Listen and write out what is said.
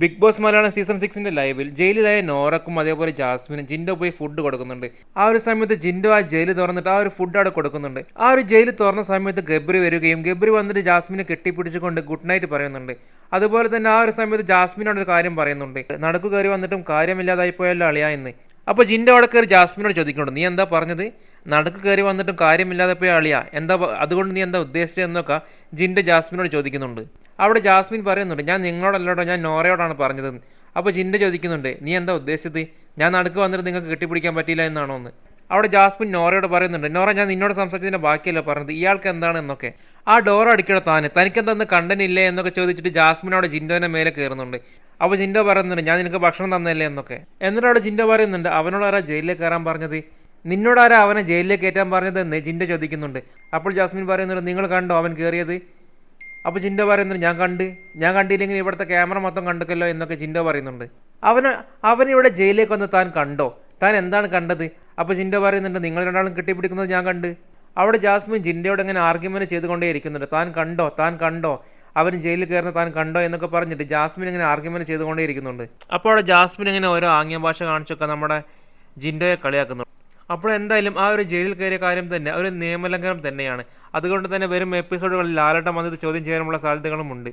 Big Boss Malayalam season സിക്സിന്റെ ലൈവിൽ ജയിലിലായ നോറക്കും അതേപോലെ ജാസ്മിനും ജിൻഡോ പോയി ഫുഡ് കൊടുക്കുന്നുണ്ട്. ആ ഒരു സമയത്ത് ജിൻഡോ ആ ജയിൽ തുറന്നിട്ട് ആ ഒരു ഫുഡ് അവിടെ കൊടുക്കുന്നുണ്ട്. ആ ഒരു ജയിൽ തുറന്ന സമയത്ത് ഗബ്രി വരികയും ഗബ്രി വന്നിട്ട് ജാസ്മിനെ കെട്ടിപ്പിടിച്ചുകൊണ്ട് ഗുഡ് നൈറ്റ് പറയുന്നുണ്ട്. അതുപോലെ തന്നെ ആ ഒരു സമയത്ത് ജാസ്മിനോട് ഒരു കാര്യം പറയുന്നുണ്ട്. നടക്കു കയറി വന്നിട്ടും കാര്യമില്ലാതായി പോയല്ലോ അളിയാ എന്ന് അപ്പോൾ ജിൻഡോ അവിടെ കയറി ജാസ്മിനോട് ചോദിക്കുന്നുണ്ട് നീ എന്താ പറഞ്ഞത്? നടക്ക് കയറി വന്നിട്ടും കാര്യമില്ലാതെ പോയ അളിയാ. എന്താ അതുകൊണ്ട് നീ എന്താ ഉദ്ദേശിച്ചത് എന്നൊക്കെ ജിൻഡോ ജാസ്മിനോട് ചോദിക്കുന്നുണ്ട്. അവിടെ ജാസ്മിൻ പറയുന്നുണ്ട് ഞാൻ നിങ്ങളോടല്ലോട്ടോ ഞാൻ നോറയോടാണ് പറഞ്ഞത്. അപ്പോൾ ജിൻഡോ ചോദിക്കുന്നുണ്ട് നീ എന്താ ഉദ്ദേശിച്ചത്? ഞാൻ നടക്ക് വന്നിട്ട് നിങ്ങൾക്ക് കെട്ടിപ്പിടിക്കാൻ പറ്റിയില്ല എന്നാണോ എന്ന് അവിടെ ജാസ്മിൻ നോറയോട് പറയുന്നുണ്ട് നോറ ഞാൻ നിന്നോട് സംസാരിച്ചതിന്റെ ബാക്കിയല്ല പറഞ്ഞത്? ഇയാൾക്ക് എന്താണ് എന്നൊക്കെ? ആ ഡോർ അടിക്കണ താന് തനിക്കെന്താന്ന് കണ്ടനില്ലേ? എന്നൊക്കെ ചോദിച്ചിട്ട് ജാസ്മിനോട് ജിൻഡോനെ മേലെ കയറുന്നുണ്ട്. അപ്പോൾ ജിൻഡോ പറയുന്നുണ്ട് ഞാൻ നിനക്ക് ഭക്ഷണം തന്നല്ലേ എന്നൊക്കെ. എന്നിട്ട് അവിടെ ജിൻഡോ പറയുന്നുണ്ട് അവനോട് ആരാ ജയിലിൽ കയറാൻ പറഞ്ഞത്? നിന്നോടാരാ അവനെ ജയിലിലേക്ക് കയറ്റാൻ പറഞ്ഞത് എന്ന് ജിൻഡോ ചോദിക്കുന്നുണ്ട്. അപ്പോൾ ജാസ്മിൻ പറയുന്നുണ്ട് നിങ്ങൾ കണ്ടോ അവൻ കയറിയത്? അപ്പോൾ ജിൻഡോ പറയുന്നുണ്ട് ഞാൻ കണ്ട് ഞാൻ കണ്ടില്ലെങ്കിൽ ഇവിടുത്തെ ക്യാമറ മൊത്തം കണ്ടക്കല്ലോ എന്നൊക്കെ ജിൻഡോ പറയുന്നുണ്ട്. അവന് അവനിവിടെ ജയിലിലേക്ക് വന്ന് താൻ കണ്ടോ? താൻ എന്താണ് കണ്ടത്? അപ്പോൾ ജിൻഡോ പറയുന്നുണ്ട് നിങ്ങൾ രണ്ടാളും കെട്ടിപ്പിടിക്കുന്നത് ഞാൻ കണ്ട്. അവിടെ ജാസ്മിൻ ജിൻഡയോട് ഇങ്ങനെ ആർഗ്യുമെന്റ് ചെയ്തുകൊണ്ടേ ഇരിക്കുന്നുണ്ട്. താൻ കണ്ടോ? താൻ കണ്ടോ? അവൻ ജയിലിൽ കയറുന്ന താൻ കണ്ടോ? എന്നൊക്കെ പറഞ്ഞിട്ട് ജാസ്മിൻ ഇങ്ങനെ ആർഗ്യുമെന്റ് ചെയ്തുകൊണ്ടേ ഇരിക്കുന്നുണ്ട്. അപ്പോൾ അവിടെ ജാസ്മിൻ ഇങ്ങനെ ഓരോ ആംഗ്യ ഭാഷ കാണിച്ചൊക്കെ നമ്മുടെ ജിൻഡോയെ കളിയാക്കുന്നു. അപ്പോൾ എന്തായാലും ആ ഒരു ജയിലിൽ കയറിയ കാര്യം തന്നെ ഒരു നിയമലംഘനം തന്നെയാണ്. അതുകൊണ്ട് തന്നെ വരും എപ്പിസോഡുകളിൽ ലാലട്ടം വന്നത് ചോദ്യം ചെയ്യാനുള്ള സാധ്യതകളുമുണ്ട്.